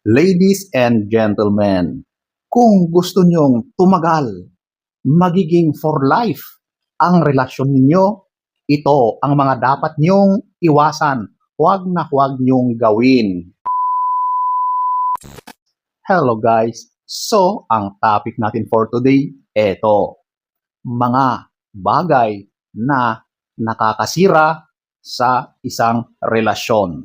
Ladies and gentlemen, kung gusto nyong tumagal, magiging for life ang relasyon ninyo, ito ang mga dapat nyong iwasan. Huwag na huwag nyong gawin. Hello guys. So, ang topic natin for today, eto. Mga bagay na nakakasira sa isang relasyon.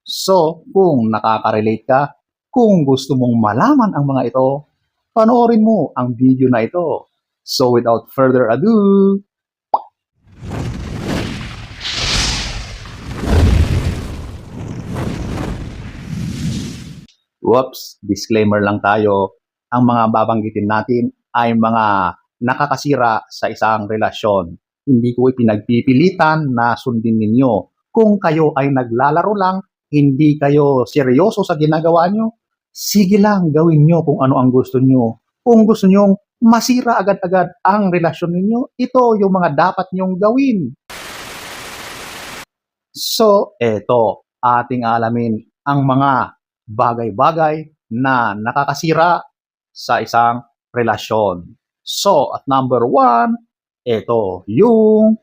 So, kung nakaka-relate ka, kung gusto mong malaman ang mga ito, panoorin mo ang video na ito. So, without further ado, Whoops, disclaimer lang tayo. Ang mga babanggitin natin ay mga nakakasira sa isang relasyon. Hindi ko ipinagpipilitan na sundin ninyo. Kung kayo ay naglalaro lang, hindi kayo seryoso sa ginagawa nyo, sige lang gawin nyo kung ano ang gusto nyo. Kung gusto nyo masira agad-agad ang relasyon ninyo, ito yung mga dapat nyong gawin. So, eto, ating alamin ang mga bagay-bagay na nakakasira sa isang relasyon. So, at number one, ito, yung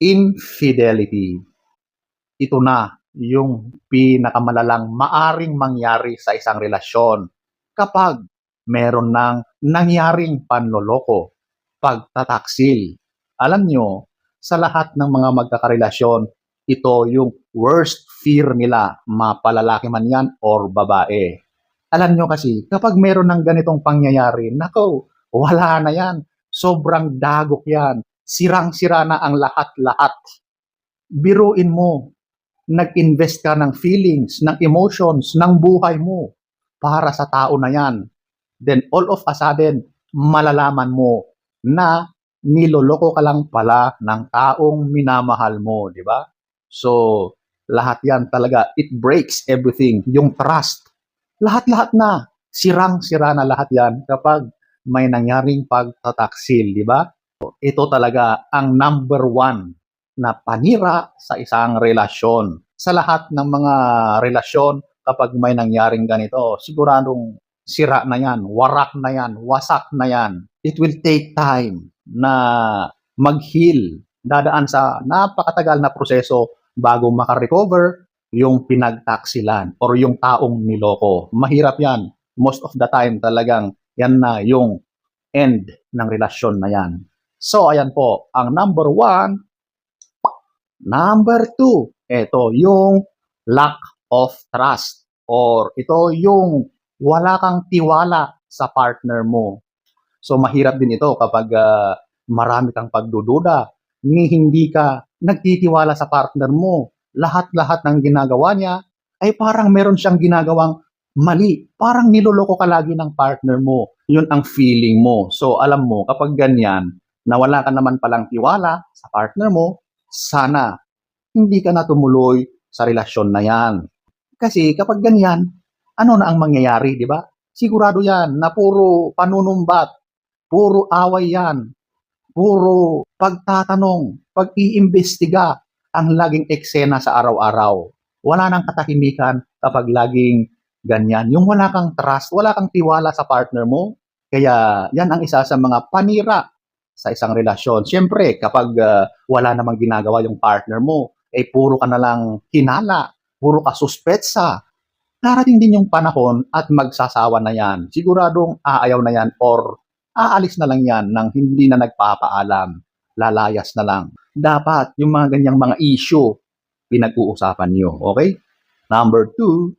infidelity. Ito na yung pinakamalalang maaring mangyari sa isang relasyon kapag meron ng nangyaring panloloko, pagtataksil. Alam nyo, sa lahat ng mga magkakarelasyon, ito yung worst fear nila, mapalalaki man yan or babae. Alam nyo kasi, kapag meron ng ganitong pangyayari, nako, wala na yan. Sobrang dagok yan. Sirang-sira na ang lahat-lahat. Biruin mo, nag-invest ka ng feelings, ng emotions, ng buhay mo para sa tao na yan. Then all of a sudden, malalaman mo na niloloko ka lang pala ng taong minamahal mo, di ba? So, lahat yan talaga, it breaks everything. Yung trust, lahat-lahat na, sirang-sira na lahat yan kapag may nangyaring pagtataksil, di ba? Ito talaga ang number one na panira sa isang relasyon. Sa lahat ng mga relasyon, kapag may nangyaring ganito, siguradong sira na yan, warak na yan, wasak na yan. It will take time na mag-heal. Dadaan sa napakatagal na proseso bago makarecover yung pinagtaksilan or yung taong niloko. Mahirap yan. Most of the time talagang yan na yung end ng relasyon na yan. So, ayan po, ang number one, number two, ito yung lack of trust or ito yung wala kang tiwala sa partner mo. So, mahirap din ito kapag ah, marami kang pagdududa, ni hindi ka nagtitiwala sa partner mo. Lahat-lahat ng ginagawa niya ay parang meron siyang ginagawang mali. Parang niloloko ka lagi ng partner mo. Yun ang feeling mo. So, alam mo, kapag ganyan, na wala ka naman palang tiwala sa partner mo, sana hindi ka na tumuloy sa relasyon na yan. Kasi kapag ganyan, ano na ang mangyayari, di ba? Sigurado yan na puro panunumbat, puro away yan, puro pagtatanong, pag-iimbestiga ang laging eksena sa araw-araw. Wala nang katahimikan kapag laging ganyan. Yung wala kang trust, wala kang tiwala sa partner mo. Kaya yan ang isa sa mga panira sa isang relasyon. Siyempre, kapag ah, wala namang ginagawa yung partner mo, eh puro ka na lang hinala, puro ka suspetsa, darating din yung panahon at magsasawa na yan. Siguradong aayaw na yan or aalis na lang yan nang hindi na nagpapaalam. Lalayas na lang. Dapat yung mga ganyang mga issue, pinag-uusapan nyo. Okay? Number two.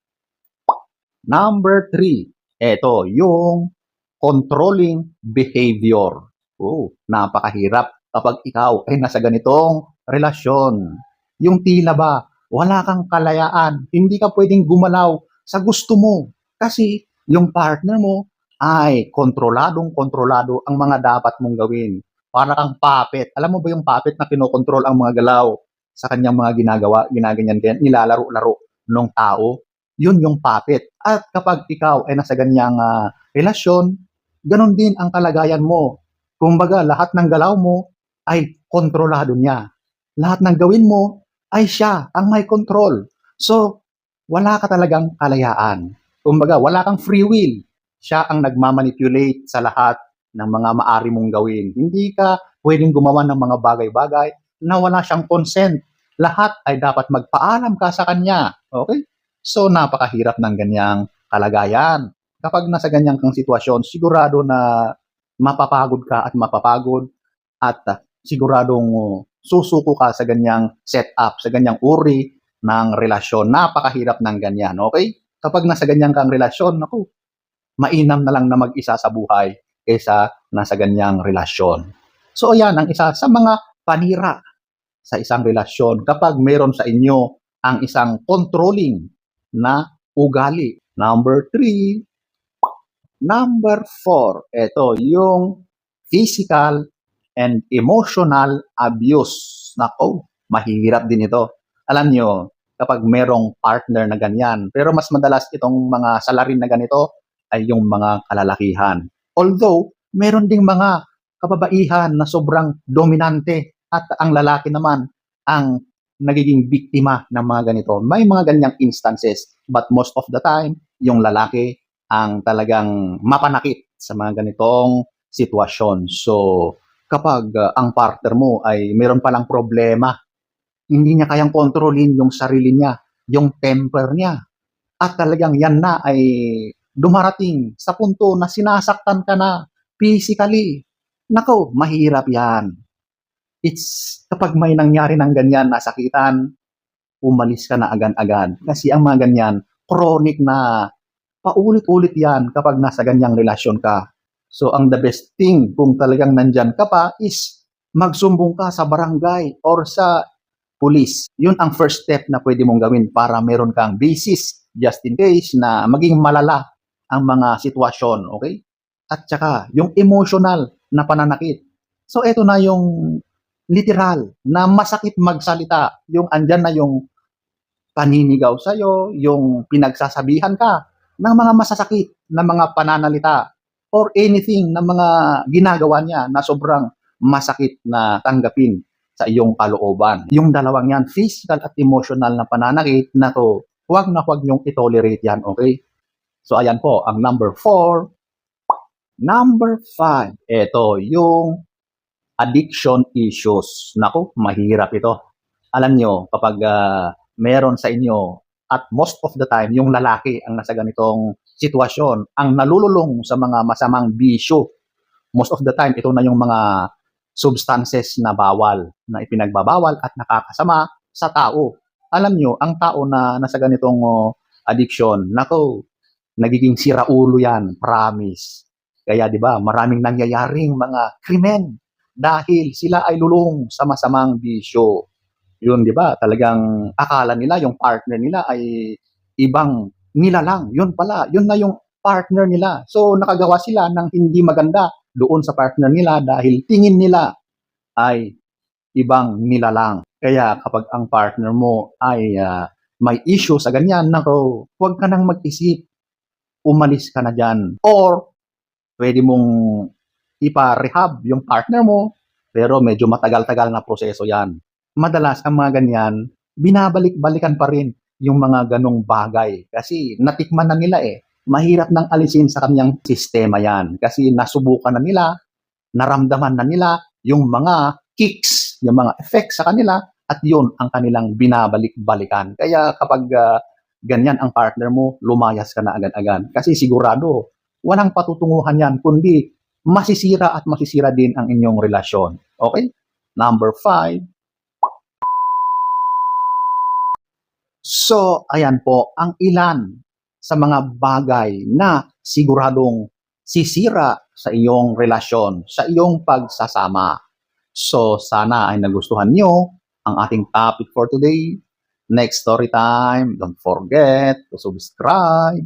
Number three. Ito, yung controlling behavior. Oh, napakahirap kapag ikaw ay nasa ganitong relasyon. Yung tila ba, wala kang kalayaan, hindi ka pwedeng gumalaw sa gusto mo. Kasi yung partner mo ay kontroladong kontrolado ang mga dapat mong gawin. Para kang puppet. Alam mo ba yung puppet na kinokontrol ang mga galaw sa kanyang mga ginagawa, ginaganyan ganyan, nilalaro-laro ng tao? Yun yung puppet. At kapag ikaw ay nasa ganyang ah, relasyon, ganun din ang kalagayan mo. Kumbaga, lahat ng galaw mo ay kontrolado niya. Lahat ng gawin mo ay siya ang may control. So, wala ka talagang kalayaan. Kumbaga, wala kang free will. Siya ang nagmamanipulate sa lahat ng mga maari mong gawin. Hindi ka pwedeng gumawa ng mga bagay-bagay na wala siyang consent. Lahat ay dapat magpaalam ka sa kanya. Okay? So, napakahirap ng ganyang kalagayan. Kapag nasa ganyang kang sitwasyon, sigurado na mapapagod ka at mapapagod at uh, siguradong uh, susuko ka sa ganyang setup, sa ganyang uri ng relasyon. Napakahirap ng ganyan, okay? Kapag nasa ganyang kang relasyon, naku, mainam na lang na mag-isa sa buhay kaysa nasa ganyang relasyon. So ayan ang isa sa mga panira sa isang relasyon kapag meron sa inyo ang isang controlling na ugali. Number three, number four, ito yung physical and emotional abuse. Nako, mahirap din ito. Alam nyo, kapag merong partner na ganyan, pero mas madalas itong mga salarin na ganito ay yung mga kalalakihan. Although, meron ding mga kababaihan na sobrang dominante at ang lalaki naman ang nagiging biktima ng mga ganito. May mga ganyang instances, but most of the time, yung lalaki ang talagang mapanakit sa mga ganitong sitwasyon. So, kapag uh, ang partner mo ay meron palang problema, hindi niya kayang kontrolin yung sarili niya, yung temper niya. At talagang yan na ay dumarating sa punto na sinasaktan ka na physically. Nako, mahirap yan. It's kapag may nangyari ng ganyan, nasakitan, umalis ka na agad-agad. Kasi ang mga ganyan, chronic na paulit-ulit yan kapag nasa ganyang relasyon ka. So, ang the best thing kung talagang nandyan ka pa is magsumbong ka sa barangay or sa police. Yun ang first step na pwede mong gawin para meron kang basis just in case na maging malala ang mga sitwasyon, okay? At saka, yung emotional na pananakit. So, eto na yung literal na masakit magsalita. Yung andyan na yung paninigaw sa'yo, yung pinagsasabihan ka ng mga masasakit na mga pananalita or anything na mga ginagawa niya na sobrang masakit na tanggapin sa iyong kalooban. Yung dalawang yan, physical at emotional na pananakit na to, huwag na huwag niyong itolerate yan, okay? So, ayan po, ang number four. Number five, ito, yung addiction issues. Nako, mahirap ito. Alam nyo, kapag uh, meron sa inyo, at most of the time, yung lalaki ang nasa ganitong sitwasyon, ang nalululong sa mga masamang bisyo. Most of the time, ito na yung mga substances na bawal, na ipinagbabawal at nakakasama sa tao. Alam nyo, ang tao na nasa ganitong uh, addiction, nako, nagiging siraulo yan, promise. Kaya 'di ba, maraming nangyayaring mga krimen dahil sila ay lulong sa masamang bisyo. Yun 'di ba? Talagang akala nila yung partner nila ay ibang nilalang. Yun pala, yun na yung partner nila. So nakagawa sila ng hindi maganda doon sa partner nila dahil tingin nila ay ibang nilalang. Kaya kapag ang partner mo ay uh, may issue sa ganyan, nako, huwag ka nang mag-isip. Umalis ka na dyan. Or pwede mong ipa-rehab yung partner mo, pero medyo matagal-tagal na proseso yan. Madalas ang mga ganyan, binabalik-balikan pa rin yung mga ganong bagay. Kasi natikman na nila eh. Mahirap nang alisin sa kanyang sistema yan. Kasi nasubukan na nila, naramdaman na nila yung mga kicks, yung mga effects sa kanila, at yun ang kanilang binabalik-balikan. Kaya kapag uh, ganyan ang partner mo, lumayas ka na agad-agad. Kasi sigurado, walang patutunguhan yan, kundi masisira at masisira din ang inyong relasyon. Okay? Number five. So, ayan po, ang ilan sa mga bagay na siguradong sisira sa iyong relasyon, sa iyong pagsasama. So, sana ay nagustuhan nyo ang ating topic for today. Next story time, don't forget to subscribe